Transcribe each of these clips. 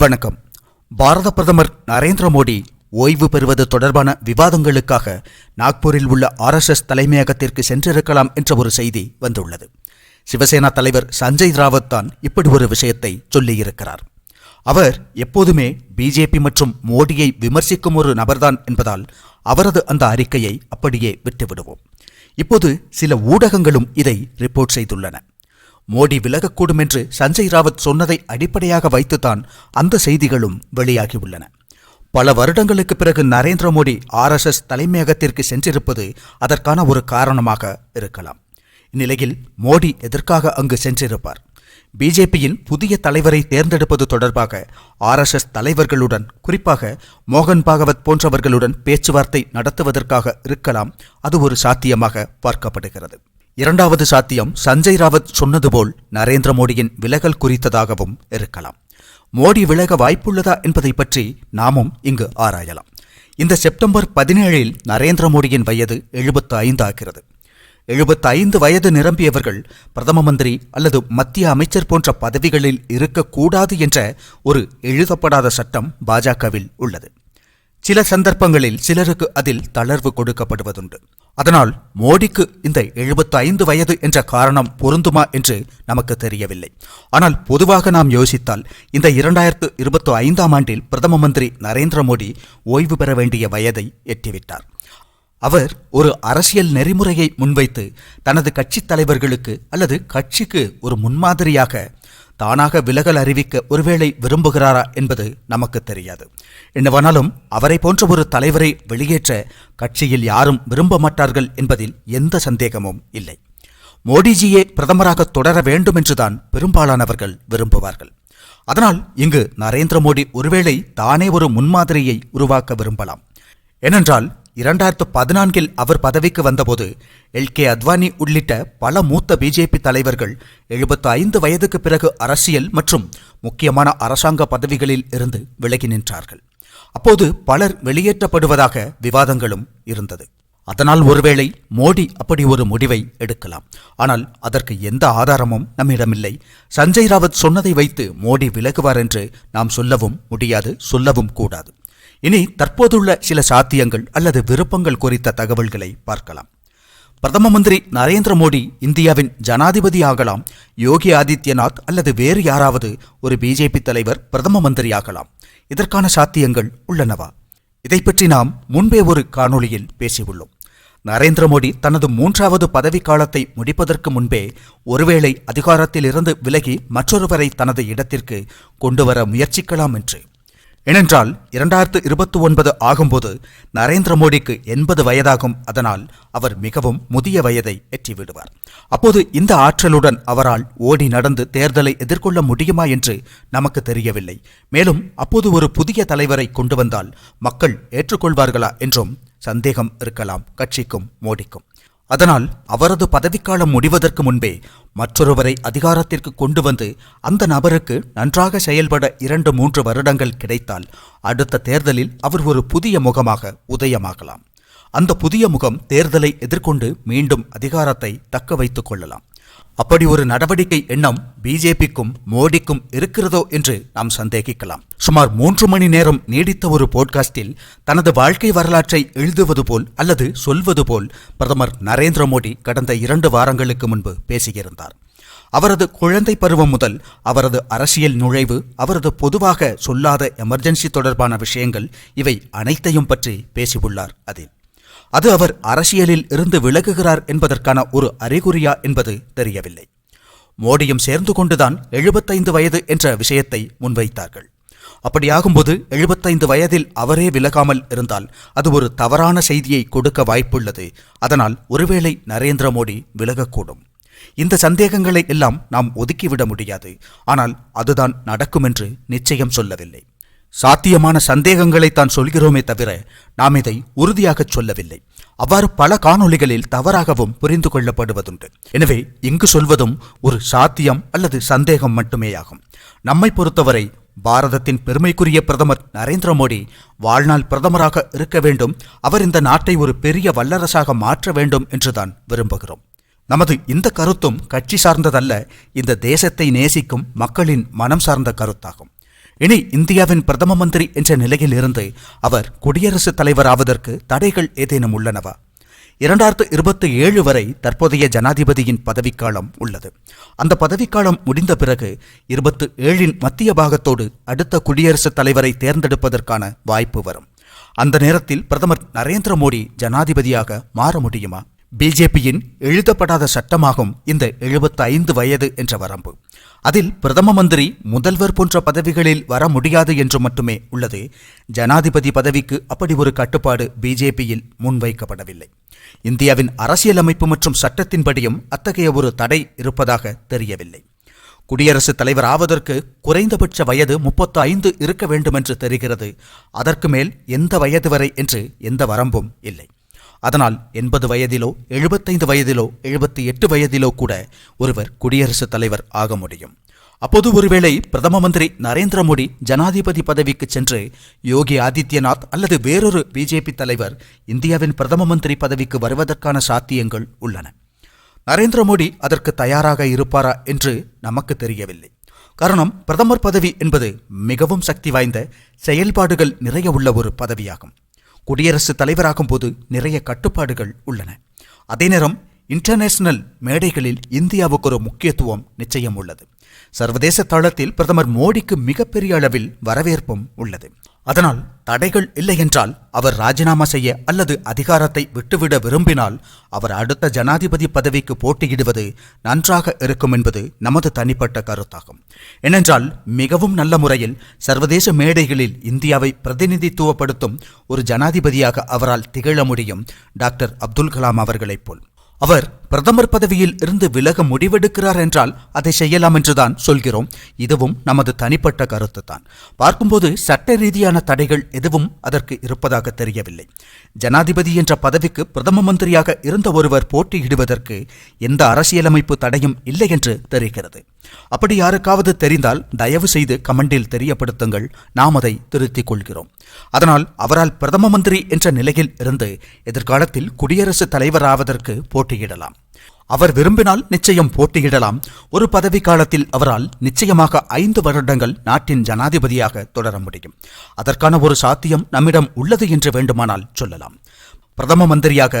வணக்கம். பாரத பிரதமர் நரேந்திர மோடி ஓய்வு பெறுவது தொடர்பான விவாதங்களுக்காக நாக்பூரில் உள்ள ஆர்எஸ்எஸ் தலைமையகத்திற்கு சென்றிருக்கலாம் என்ற ஒரு செய்தி வந்துள்ளது. சிவசேனா தலைவர் சஞ்சய் ராவத் தான் இப்படி ஒரு விஷயத்தை சொல்லியிருக்கிறார். அவர் எப்போதுமே பிஜேபி மற்றும் மோடியை விமர்சிக்கும் ஒரு நபர்தான் என்பதால் அவரது அந்த அறிக்கையை அப்படியே விட்டுவிடுவோம். இப்போது சில ஊடகங்களும் இதை ரிப்போர்ட் செய்துள்ளன. மோடி விலகக்கூடும் என்று சஞ்சய் ராவத் சொன்னதை அடிப்படையாக வைத்துத்தான் அந்த செய்திகளும் வெளியாகியுள்ளன. பல வருடங்களுக்கு பிறகு நரேந்திர மோடி ஆர்எஸ்எஸ் தலைமையகத்திற்கு சென்றிருப்பது அதற்கான ஒரு காரணமாக இருக்கலாம். இந்நிலையில் மோடி எதற்காக அங்கு சென்றிருப்பார்? பிஜேபியின் புதிய தலைவரை தேர்ந்தெடுப்பது தொடர்பாக ஆர்எஸ்எஸ் தலைவர்களுடன் குறிப்பாக மோகன் பாகவத் போன்றவர்களுடன் பேச்சுவார்த்தை நடத்துவதற்காக இருக்கலாம் அது ஒரு சாத்தியமாக பார்க்கப்படுகிறது. இரண்டாவது சாத்தியம் சஞ்சய் ராவத் சொன்னது போல் நரேந்திர மோடியின் விலகல் குறித்ததாகவும் இருக்கலாம். மோடி விலக வாய்ப்புள்ளதா என்பதை பற்றி நாமும் இங்கு ஆராயலாம். இந்த செப்டம்பர் பதினேழில் நரேந்திர மோடியின் வயது எழுபத்து ஐந்து ஆகிறது. எழுபத்து ஐந்து வயது நிரம்பியவர்கள் பிரதம மந்திரி அல்லது மத்திய அமைச்சர் போன்ற பதவிகளில் இருக்கக்கூடாது என்ற ஒரு எழுதப்படாத சட்டம் பாஜகவில் உள்ளது. சில சந்தர்ப்பங்களில் சிலருக்கு அதில் தளர்வு கொடுக்கப்படுவதுண்டு. அதனால் மோடிக்கு இந்த எழுபத்து ஐந்து வயது என்ற காரணம் பொருந்துமா என்று நமக்கு தெரியவில்லை. ஆனால் பொதுவாக நாம் யோசித்தால் இந்த இரண்டாயிரத்து இருபத்தி ஐந்தாம் ஆண்டில் பிரதம மந்திரி நரேந்திர மோடி ஓய்வு பெற வேண்டிய வயதை எட்டிவிட்டார். அவர் ஒரு அரசியல் நெறிமுறையை முன்வைத்து தனது கட்சித் தலைவர்களுக்கு அல்லது கட்சிக்கு ஒரு முன்மாதிரியாக தானாக விலகல் அறிவிக்க ஒருவேளை விரும்புகிறாரா என்பது நமக்கு தெரியாது. என்னவானாலும் அவரை போன்ற ஒரு தலைவரை வெளியேற்ற கட்சியில் யாரும் விரும்ப மாட்டார்கள் என்பதில் எந்த சந்தேகமும் இல்லை. மோடிஜியே பிரதமராக தொடர வேண்டும் என்றுதான் பெரும்பாலானவர்கள் விரும்புவார்கள். அதனால் இங்கு நரேந்திர மோடி ஒருவேளை தானே ஒரு முன்மாதிரியை உருவாக்க விரும்பலாம். ஏனென்றால் இரண்டாயிரத்து பதினான்கில் அவர் பதவிக்கு வந்தபோது எல். கே. அத்வானி உள்ளிட்ட பல மூத்த பிஜேபி தலைவர்கள் எழுபத்து ஐந்து வயதுக்கு பிறகு அரசியல் மற்றும் முக்கியமான அரசாங்க பதவிகளில் இருந்து விலகி நின்றார்கள். அப்போது பலர் வெளியேற்றப்படுவதாக விவாதங்களும் இருந்தது. அதனால் ஒருவேளை மோடி அப்படி ஒரு முடிவை எடுக்கலாம். ஆனால் அதற்கு எந்த ஆதாரமும் நம்மிடமில்லை. சஞ்சய் ராவத் சொன்னதை வைத்து மோடி விலகுவார் என்று நாம் சொல்லவும் முடியாது சொல்லவும் கூடாது. இனி தற்போதுள்ள சில சாத்தியங்கள் அல்லது விருப்பங்கள் குறித்த தகவல்களை பார்க்கலாம். பிரதம மந்திரி நரேந்திர மோடி இந்தியாவின் ஜனாதிபதி ஆகலாம் யோகி ஆதித்யநாத் அல்லது வேறு யாராவது ஒரு பிஜேபி தலைவர் பிரதம மந்திரி ஆகலாம் இதற்கான சாத்தியங்கள் உள்ளனவா? இதை பற்றி நாம் முன்பே ஒரு காணொளியில் பேசியுள்ளோம். நரேந்திர மோடி தனது மூன்றாவது பதவிக்காலத்தை முடிப்பதற்கு முன்பே ஒருவேளை அதிகாரத்திலிருந்து விலகி மற்றொருவரை தனது இடத்திற்கு கொண்டுவர முயற்சிக்கலாம் என்று ஏனென்றால் இரண்டாயிரத்து இருபத்தி ஒன்பது ஆகும்போது நரேந்திர மோடிக்கு எண்பது வயதாகும். அதனால் அவர் மிகவும் முதிய வயதை எட்டிவிடுவார். அப்போது இந்த ஆற்றலுடன் அவரால் ஓடி நடந்து தேர்தலை எதிர்கொள்ள முடியுமா என்று நமக்கு தெரியவில்லை. மேலும் அப்போது ஒரு புதிய தலைவரை கொண்டு வந்தால் மக்கள் ஏற்றுக்கொள்வார்களா என்றும் சந்தேகம் இருக்கலாம். கட்சிக்கும் மோடிக்கும். அதனால் அவரது பதவிக்காலம் முடிவதற்கு முன்பே மற்றொருவரை அதிகாரத்திற்கு கொண்டு வந்து அந்த நபருக்கு நன்றாக செயல்பட இரண்டு மூன்று வருடங்கள் கிடைத்தால் அடுத்த தேர்தலில் அவர் ஒரு புதிய முகமாக உதயமாகலாம். அந்த புதிய முகம் தேர்தலை எதிர்கொண்டு மீண்டும் அதிகாரத்தை தக்க வைத்துக் கொள்ளலாம். அப்படி ஒரு நடவடிக்கை எண்ணம் பிஜேபிக்கும் மோடிக்கும் இருக்கிறதோ என்று நாம் சந்தேகிக்கலாம். சுமார் மூன்று மணி நேரம் நீடித்த ஒரு போட்காஸ்டில் தனது வாழ்க்கை வரலாற்றை எழுதுவது போல் அல்லது சொல்வது போல் பிரதமர் நரேந்திர மோடி கடந்த இரண்டு வாரங்களுக்கு முன்பு பேசியிருந்தார். அவரது குழந்தை பருவம் முதல் அவரது அரசியல் நுழைவு அவரது பொதுவாக சொல்லாத எமர்ஜென்சி தொடர்பான விஷயங்கள் இவை அனைத்தையும் பற்றி பேசியுள்ளார் அதில். அது அவர் அரசியலில் இருந்து விலகுகிறார் என்பதற்கான ஒரு அறிகுறியா என்பது தெரியவில்லை. மோடியும் சேர்ந்து கொண்டுதான் எழுபத்தைந்து வயது என்ற விஷயத்தை முன்வைத்தார்கள். அப்படியாகும்போது எழுபத்தைந்து வயதில் அவரே விலகாமல் இருந்தால் அது ஒரு தவறான செய்தியை கொடுக்க வாய்ப்புள்ளது. அதனால் ஒருவேளை நரேந்திர மோடி விலகக்கூடும். இந்த சந்தேகங்களை எல்லாம் நாம் ஒதுக்கிவிட முடியாது. ஆனால் அதுதான் நடக்கும் என்று நிச்சயம் சொல்லவில்லை. சாத்தியமான சந்தேகங்களை தான் சொல்கிறோமே தவிர நாம் இதை உறுதியாகச் சொல்லவில்லை. அவ்வாறு பல காணொளிகளில் தவறாகவும் புரிந்து கொள்ளப்படுவதுண்டு. எனவே இங்கு சொல்வதும் ஒரு சாத்தியம் அல்லது சந்தேகம் மட்டுமேயாகும். நம்மை பொறுத்தவரை பாரதத்தின் பெருமைக்குரிய பிரதமர் நரேந்திர மோடி வாழ்நாள் பிரதமராக இருக்க வேண்டும். அவர் இந்த நாட்டை ஒரு பெரிய வல்லரசாக மாற்ற வேண்டும் என்றுதான் விரும்புகிறோம். நமது இந்த கருத்தும் கட்சி சார்ந்ததல்ல இந்த தேசத்தை நேசிக்கும் மக்களின் மனம் சார்ந்த கருத்தாகும். இனி இந்தியாவின் பிரதம மந்திரி என்ற நிலையில் இருந்து அவர் குடியரசுத் தலைவர் ஆவதற்கு தடைகள் ஏதேனும் உள்ளனவா? இரண்டாயிரத்து இருபத்தி ஏழு வரை தற்போதைய ஜனாதிபதியின் பதவிக்காலம் உள்ளது. அந்த பதவிக்காலம் முடிந்த பிறகு இருபத்து ஏழின் மத்திய பாகத்தோடு அடுத்த குடியரசுத் தலைவரை தேர்ந்தெடுப்பதற்கான வாய்ப்பு வரும். அந்த நேரத்தில் பிரதமர் நரேந்திர மோடி ஜனாதிபதியாக மாற முடியுமா? பிஜேபியின் எழுதப்படாத சட்டமாகும் இந்த 75 ஐந்து வயது என்ற வரம்பு. அதில் பிரதம மந்திரி முதல்வர் போன்ற பதவிகளில் வர முடியாது என்று மட்டுமே உள்ளது. ஜனாதிபதி பதவிக்கு அப்படி ஒரு கட்டுப்பாடு பிஜேபியில் முன்வைக்கப்படவில்லை. இந்தியாவின் அரசியலமைப்பு மற்றும் சட்டத்தின்படியும் அத்தகைய ஒரு தடை இருப்பதாக தெரியவில்லை. குடியரசுத் தலைவர் ஆவதற்கு குறைந்தபட்ச வயது முப்பத்து ஐந்து இருக்க வேண்டுமென்று தெரிகிறது. அதற்கு மேல் எந்த வயது வரை என்று எந்த வரம்பும் இல்லை. அதனால் எண்பது வயதிலோ எழுபத்தைந்து வயதிலோ எழுபத்தி எட்டு வயதிலோ கூட ஒருவர் குடியரசுத் தலைவர் ஆக முடியும். அப்போது ஒருவேளை பிரதம மந்திரி நரேந்திர மோடி ஜனாதிபதி பதவிக்கு சென்று யோகி ஆதித்யநாத் அல்லது வேறொரு பிஜேபி தலைவர் இந்தியாவின் பிரதம மந்திரி பதவிக்கு வருவதற்கான சாத்தியங்கள் உள்ளன. நரேந்திர மோடி அதற்கு தயாராக இருப்பாரா என்று நமக்கு தெரியவில்லை. காரணம் பிரதமர் பதவி என்பது மிகவும் சக்தி வாய்ந்த செயல்பாடுகள் நிறைய உள்ள ஒரு பதவியாகும். குடியரசுத் தலைவராகும் போது நிறைய கட்டுப்பாடுகள் உள்ளன. அதே நேரம் இன்டர்நேஷனல் மேடைகளில் இந்தியாவுக்கு ஒரு முக்கியத்துவம் நிச்சயம் உள்ளது. சர்வதேச தளத்தில் பிரதமர் மோடிக்கு மிகப்பெரிய அளவில் வரவேற்பும் உள்ளது. அதனால் தடைகள் இல்லை என்றால் அவர் ராஜினாமா செய்ய அல்லது அதிகாரத்தை விட்டுவிட விரும்பினால் அவர் அடுத்த ஜனாதிபதி பதவிக்கு போட்டியிடுவது நன்றாக இருக்கும் என்பது நமது தனிப்பட்ட கருத்தாகும். ஏனென்றால் மிகவும் நல்ல முறையில் சர்வதேச மேடைகளில் இந்தியாவை பிரதிநிதித்துவப்படுத்தும் ஒரு ஜனாதிபதியாக அவரால் திகழ முடியும் டாக்டர் அப்துல் கலாம் அவர்களைப் போல். அவர் பிரதமர் பதவியில் இருந்து விலக முடிவெடுக்கிறார் என்றால் அதை செய்யலாம் என்றுதான் சொல்கிறோம். இதுவும் நமது தனிப்பட்ட கருத்து தான் பார்க்கும்போது சட்ட ரீதியான தடைகள் எதுவும் அதற்கு இருப்பதாக தெரியவில்லை. ஜனாதிபதி என்ற பதவிக்கு பிரதம மந்திரியாக இருந்த ஒருவர் போட்டியிடுவதற்கு எந்த அரசியலமைப்பு தடையும் இல்லை என்று தெரிகிறது. அப்படி யாருக்காவது தெரிந்தால் தயவு செய்து கமெண்டில் தெரியப்படுத்துங்கள். நாம் அதை திருத்திக் கொள்கிறோம். அதனால் அவரால் பிரதம மந்திரி என்ற நிலையில் இருந்து எதிர்காலத்தில் குடியரசுத் தலைவராவதற்கு போட்டியிடலாம். அவர் விரும்பினால் நிச்சயம் போட்டியிடலாம். ஒரு பதவி காலத்தில் அவரால் நிச்சயமாக ஐந்து வருடங்கள் நாட்டின் ஜனாதிபதியாக தொடர முடியும். அதற்கான ஒரு சாத்தியம் நம்மிடம் உள்ளது என்று வேண்டுமானால் சொல்லலாம். பிரதம மந்திரியாக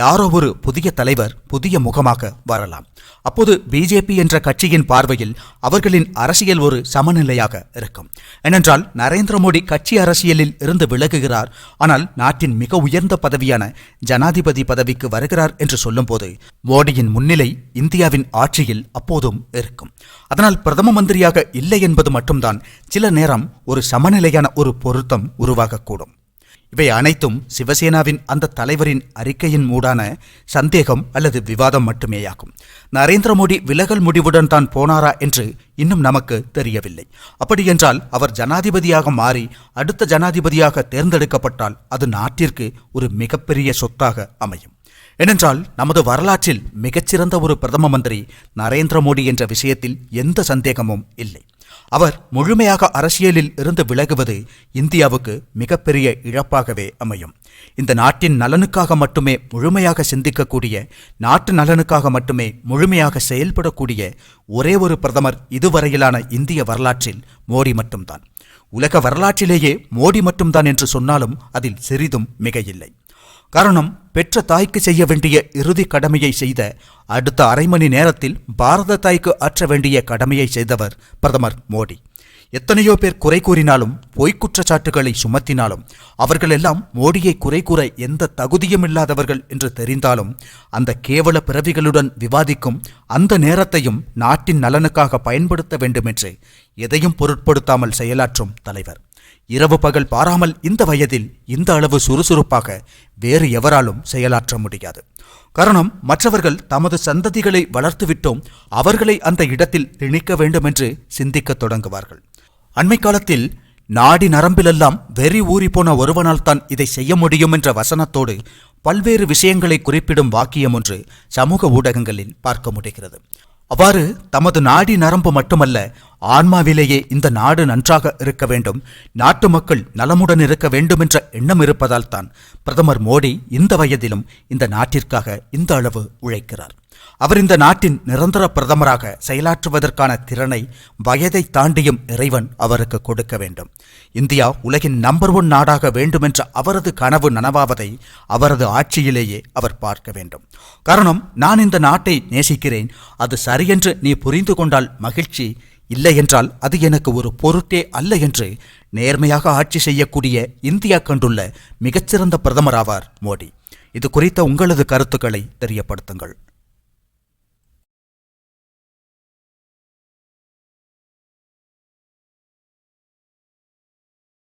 யாரோ ஒரு புதிய தலைவர் புதிய முகமாக வரலாம். அப்போது பிஜேபி என்ற கட்சியின் பார்வையில் அவர்களின் அரசியல் ஒரு சமநிலையாக இருக்கும். ஏனென்றால் நரேந்திர மோடி கட்சி அரசியலில் இருந்து விலகுகிறார். ஆனால் நாட்டின் மிக உயர்ந்த பதவியான ஜனாதிபதி பதவிக்கு வருகிறார் என்று சொல்லும்போது மோடியின் முன்னிலை இந்தியாவின் ஆட்சியில் அப்போதும் இருக்கும். அதனால் பிரதம மந்திரியாக இல்லை என்பது மட்டும்தான் சில நேரம் ஒரு சமநிலையான ஒரு பொருத்தம் உருவாகக்கூடும். இவை அனைத்தும் சிவசேனாவின் அந்த தலைவரின் அறிக்கையின் மூடான சந்தேகம் அல்லது விவாதம் மட்டுமேயாகும். நரேந்திர மோடி விலகல் முடிவுடன் தான் போனாரா என்று இன்னும் நமக்கு தெரியவில்லை. அப்படியென்றால் அவர் ஜனாதிபதியாக மாறி அடுத்த ஜனாதிபதியாக தேர்ந்தெடுக்கப்பட்டால் அது நாட்டிற்கு ஒரு மிகப்பெரிய சொத்தாக அமையும். ஏனென்றால் நமது வரலாற்றில் மிகச்சிறந்த ஒரு பிரதம மந்திரி நரேந்திர மோடி என்ற விஷயத்தில் எந்த சந்தேகமும் இல்லை. அவர் முழுமையாக அரசியலில் இருந்து விலகுவது இந்தியாவுக்கு மிகப்பெரிய இழப்பாகவே அமையும். இந்த நாட்டின் நலனுக்காக மட்டுமே முழுமையாக சிந்திக்கக்கூடிய நாட்டு நலனுக்காக மட்டுமே முழுமையாக செயல்படக்கூடிய ஒரே ஒரு பிரதமர் இதுவரையிலான இந்திய வரலாற்றில் மோடி மட்டும்தான். உலக வரலாற்றிலேயே மோடி மட்டும்தான் என்று சொன்னாலும் அதில் சிறிதும் மிகையில்லை. காரணம் பெற்ற தாய்க்கு செய்ய வேண்டிய இறுதி கடமையை செய்த அடுத்த அரை மணி நேரத்தில் பாரத தாய்க்கு ஆற்ற வேண்டிய கடமையை செய்தவர் பிரதமர் மோடி. எத்தனையோ பேர் குறை கூறினாலும் பொய்க் குற்றச்சாட்டுகளை சுமத்தினாலும் அவர்களெல்லாம் மோடியை குறை கூற எந்த தகுதியும் இல்லாதவர்கள் என்று தெரிந்தாலும் அந்த கேவல பிறவிகளுடன் விவாதிக்கும் அந்த நேரத்தையும் நாட்டின் நலனுக்காக பயன்படுத்த வேண்டுமென்று எதையும் பொருட்படுத்தாமல் செயலாற்றும் தலைவர். இரவு பகல் பாராமல் இந்த வயதில் இந்த அளவு சுறுசுறுப்பாக வேறு எவராலும் செயலாற்ற முடியாது. காரணம் மற்றவர்கள் தமது சந்ததிகளை வளர்த்துவிட்டோம் அவர்களை அந்த இடத்தில் திணிக்க வேண்டுமென்று சிந்திக்கத் தொடங்குவார்கள். அண்மை காலத்தில் நாடி நரம்பிலெல்லாம் வெறி ஊறிப்போன ஒருவனால் தான் இதை செய்ய முடியும் என்ற வசனத்தோடு பல்வேறு விஷயங்களை குறிப்பிடும் வாக்கியம் ஒன்று சமூக ஊடகங்களில் பார்க்க முடிகிறது. அவ்வாறு தமது நாடி நரம்பு மட்டுமல்ல ஆன்மாவிலேயே இந்த நாடு நன்றாக இருக்க வேண்டும். நாட்டு மக்கள் நலமுடன் இருக்க வேண்டும் என்ற எண்ணம் இருப்பதால் தான் பிரதமர் மோடி இந்த வயதிலும் இந்த நாட்டிற்காக இந்த அளவு உழைக்கிறார். அவர் இந்த நாட்டின் நிரந்தர பிரதமராக செயலாற்றுவதற்கான திறனை வயதை தாண்டியும் இறைவன் அவருக்கு கொடுக்க வேண்டும். இந்தியா உலகின் நம்பர் ஒன் நாடாக வேண்டுமென்ற அவரது கனவு நனவாவதை அவரது ஆட்சியிலேயே அவர் பார்க்க வேண்டும். காரணம் நான் இந்த நாட்டை நேசிக்கிறேன். அது சரியென்று நீ புரிந்து கொண்டால் மகிழ்ச்சி இல்லை என்றால் அது எனக்கு ஒரு பொருட்டே அல்ல என்று நேர்மையாக ஆட்சி செய்யக்கூடிய இந்தியா கண்டுள்ள மிகச்சிறந்த பிரதமராவார் மோடி. இது குறித்த உங்களது கருத்துக்களை தெரியப்படுத்துங்கள்.